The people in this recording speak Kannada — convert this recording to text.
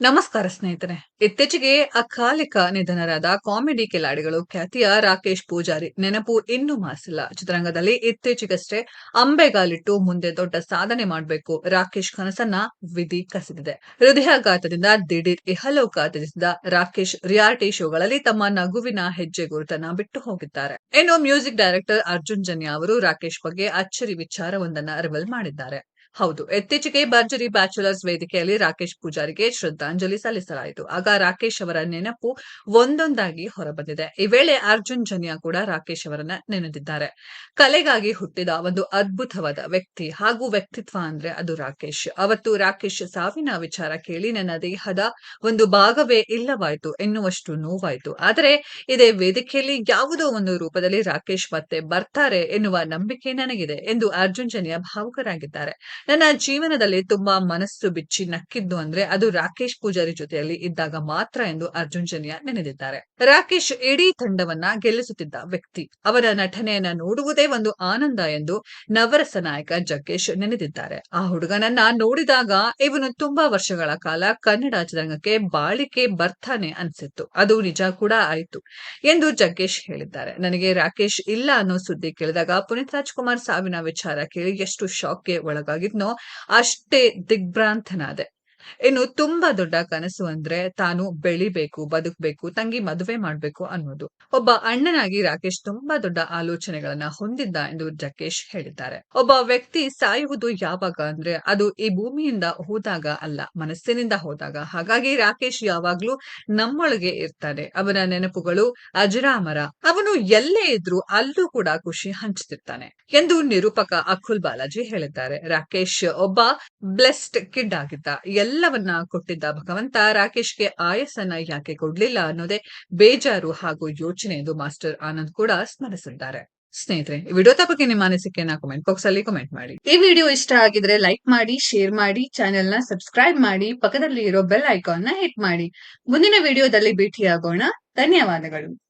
ನಮಸ್ಕಾರ ಸ್ನೇಹಿತರೆ. ಇತ್ತೀಚೆಗೆ ಅಕಾಲಿಕ ನಿಧನರಾದ ಕಾಮಿಡಿ ಕಿಲಾಡಿಗಳು ಖ್ಯಾತಿಯ ರಾಕೇಶ್ ಪೂಜಾರಿ, ನೆನಪು ಇನ್ನೂ ಮಾಸಿಲ್ಲ. ಚಿತ್ರರಂಗದಲ್ಲಿ ಇತ್ತೀಚೆಗಷ್ಟೇ ಅಂಬೆಗಾಲಿಟ್ಟು ಮುಂದೆ ದೊಡ್ಡ ಸಾಧನೆ ಮಾಡಬೇಕು ರಾಕೇಶ್ ಕನಸನ್ನ ವಿಧಿ ಕಸಿದಿದೆ. ಹೃದಯಾಘಾತದಿಂದ ದಿಢೀರ್ ಇಹಲೋಕ ತ್ಯಜಿಸಿದ ರಾಕೇಶ್ ರಿಯಾಲಿಟಿ ಶೋಗಳಲ್ಲಿ ತಮ್ಮ ನಗುವಿನ ಹೆಜ್ಜೆ ಗುರುತನ್ನ ಬಿಟ್ಟು ಹೋಗಿದ್ದಾರೆ. ಇನ್ನು ಮ್ಯೂಸಿಕ್ ಡೈರೆಕ್ಟರ್ ಅರ್ಜುನ್ ಜನ್ಯ ಅವರು ರಾಕೇಶ್ ಬಗ್ಗೆ ಅಚ್ಚರಿ ವಿಚಾರವೊಂದನ್ನ ರಿವಲ್ ಮಾಡಿದ್ದಾರೆ. ಹೌದು. ಇತ್ತೀಚೆಗೆ ಭರ್ಜರಿ ಬ್ಯಾಚುಲರ್ಸ್ ವೇದಿಕೆಯಲ್ಲಿ ರಾಕೇಶ್ ಪೂಜಾರಿಗೆ ಶ್ರದ್ಧಾಂಜಲಿ ಸಲ್ಲಿಸಲಾಯಿತು. ಆಗ ರಾಕೇಶ್ ಅವರ ನೆನಪು ಒಂದೊಂದಾಗಿ ಹೊರಬಂದಿದೆ. ಈ ವೇಳೆ ಅರ್ಜುನ್ ಜನಿಯಾ ಕೂಡ ರಾಕೇಶ್ ಅವರನ್ನ ನೆನೆದಿದ್ದಾರೆ. ಕಲೆಗಾಗಿ ಹುಟ್ಟಿದ ಒಂದು ಅದ್ಭುತವಾದ ವ್ಯಕ್ತಿ ಹಾಗೂ ವ್ಯಕ್ತಿತ್ವ ಅಂದ್ರೆ ಅದು ರಾಕೇಶ್. ಅವತ್ತು ರಾಕೇಶ್ ಸಾವಿನ ವಿಚಾರ ಕೇಳಿ ನನ್ನ ದೇಹದ ಒಂದು ಭಾಗವೇ ಇಲ್ಲವಾಯ್ತು, ಎನ್ನುವಷ್ಟು ನೋವಾಯ್ತು. ಆದರೆ ಇದೇ ವೇದಿಕೆಯಲ್ಲಿ ಯಾವುದೋ ಒಂದು ರೂಪದಲ್ಲಿ ರಾಕೇಶ್ ಮತ್ತೆ ಬರ್ತಾರೆ ಎನ್ನುವ ನಂಬಿಕೆ ನನಗಿದೆ ಎಂದು ಅರ್ಜುನ್ ಜನಿಯಾ ಭಾವುಕರಾಗಿದ್ದಾರೆ. ನನ್ನ ಜೀವನದಲ್ಲಿ ತುಂಬಾ ಮನಸ್ಸು ಬಿಚ್ಚಿ ನಕ್ಕಿದ್ದು ಅಂದ್ರೆ ಅದು ರಾಕೇಶ್ ಪೂಜಾರಿ ಜೊತೆಯಲ್ಲಿ ಇದ್ದಾಗ ಮಾತ್ರ ಎಂದು ಅರ್ಜುನ್ ಜನ್ಯ ನೆನೆದಿದ್ದಾರೆ. ರಾಕೇಶ್ ಇಡೀ ತಂಡವನ್ನ ಗೆಲ್ಲಿಸುತ್ತಿದ್ದ ವ್ಯಕ್ತಿ. ಅವರ ನಟನೆಯನ್ನ ನೋಡುವುದೇ ಒಂದು ಆನಂದ ಎಂದು ನವರಸ ನಾಯಕ ಜಗ್ಗೇಶ್ ನೆನೆದಿದ್ದಾರೆ. ಆ ಹುಡುಗನನ್ನ ನೋಡಿದಾಗ ಇವನು ತುಂಬಾ ವರ್ಷಗಳ ಕಾಲ ಕನ್ನಡ ಚಿತ್ರರಂಗಕ್ಕೆ ಬಾಳಿಕೆ ಬರ್ತಾನೆ ಅನ್ಸಿತ್ತು. ಅದು ನಿಜ ಕೂಡ ಆಯಿತು ಎಂದು ಜಗ್ಗೇಶ್ ಹೇಳಿದ್ದಾರೆ. ನನಗೆ ರಾಕೇಶ್ ಇಲ್ಲ ಅನ್ನೋ ಸುದ್ದಿ ಕೇಳಿದಾಗ ಪುನೀತ್ ರಾಜ್ಕುಮಾರ್ ಸಾವಿನ ವಿಚಾರ ಕೇಳಿ ಎಷ್ಟು ಶಾಕ್ಗೆ ಒಳಗಾಗಿದ್ನೋ ಅಷ್ಟೇ ದಿಗ್ಭ್ರಾಂತನಾದೆ. ಇನ್ನು ತುಂಬಾ ದೊಡ್ಡ ಕನಸು ಅಂದ್ರೆ ತಾನು ಬೆಳಿಬೇಕು, ಬದುಕಬೇಕು, ತಂಗಿ ಮದುವೆ ಮಾಡ್ಬೇಕು ಅನ್ನೋದು. ಒಬ್ಬ ಅಣ್ಣನಾಗಿ ರಾಕೇಶ್ ತುಂಬಾ ದೊಡ್ಡ ಆಲೋಚನೆಗಳನ್ನ ಹೊಂದಿದ್ದ ಎಂದು ಜಕೇಶ್ ಹೇಳಿದ್ದಾರೆ. ಒಬ್ಬ ವ್ಯಕ್ತಿ ಸಾಯುವುದು ಯಾವಾಗ ಅಂದ್ರೆ ಅದು ಈ ಭೂಮಿಯಿಂದ ಹೋದಾಗ ಅಲ್ಲ, ಮನಸ್ಸಿನಿಂದ ಹೋದಾಗ. ಹಾಗಾಗಿ ರಾಕೇಶ್ ಯಾವಾಗ್ಲೂ ನಮ್ಮೊಳಗೆ ಇರ್ತಾನೆ. ಅವನ ನೆನಪುಗಳು ಅಜರಾಮರ ಅವನು ಎಲ್ಲೇ ಇದ್ರೂ ಅಲ್ಲೂ ಕೂಡ ಖುಷಿ ಹಂಚುತ್ತಿರ್ತಾನೆ ಎಂದು ನಿರೂಪಕ ಅಖುಲ್ ಬಾಲಾಜಿ ಹೇಳಿದ್ದಾರೆ. ರಾಕೇಶ್ ಒಬ್ಬ ಬ್ಲೆಸ್ಡ್ ಕಿಡ್ ಆಗಿದ್ದ. ಎಲ್ಲವನ್ನ ಕೊಟ್ಟಿದ್ದ ಭಗವಂತ, ರಾಕೇಶ್ಗೆ ಆಯಸ್ಸನ್ನ ಯಾಕೆ ಕೊಡ್ಲಿಲ್ಲ ಅನ್ನೋದೇ ಬೇಜಾರು ಹಾಗೂ ಯೋಚನೆ ಎಂದು ಮಾಸ್ಟರ್ ಆನಂದ್ ಕೂಡ ಸ್ಮರಿಸಿದ್ದಾರೆ. ಸ್ನೇಹಿತರೆ, ಈ ವಿಡಿಯೋ ಬಗ್ಗೆ ನಿಮ್ಮ ಅನಿಸಿಕೆಯನ್ನ ಕಮೆಂಟ್ ಬಾಕ್ಸ್ ಅಲ್ಲಿ ಕಮೆಂಟ್ ಮಾಡಿ. ಈ ವಿಡಿಯೋ ಇಷ್ಟ ಆಗಿದ್ರೆ ಲೈಕ್ ಮಾಡಿ ಶೇರ್ ಮಾಡಿ ಚಾನೆಲ್ನ ಸಬ್ಸ್ಕ್ರೈಬ್ ಮಾಡಿ, ಪಕ್ಕದಲ್ಲಿ ಇರೋ ಬೆಲ್ ಐಕಾನ್ನ ಹಿಟ್ ಮಾಡಿ. ಮುಂದಿನ ವಿಡಿಯೋದಲ್ಲಿ ಭೇಟಿಯಾಗೋಣ. ಧನ್ಯವಾದಗಳು.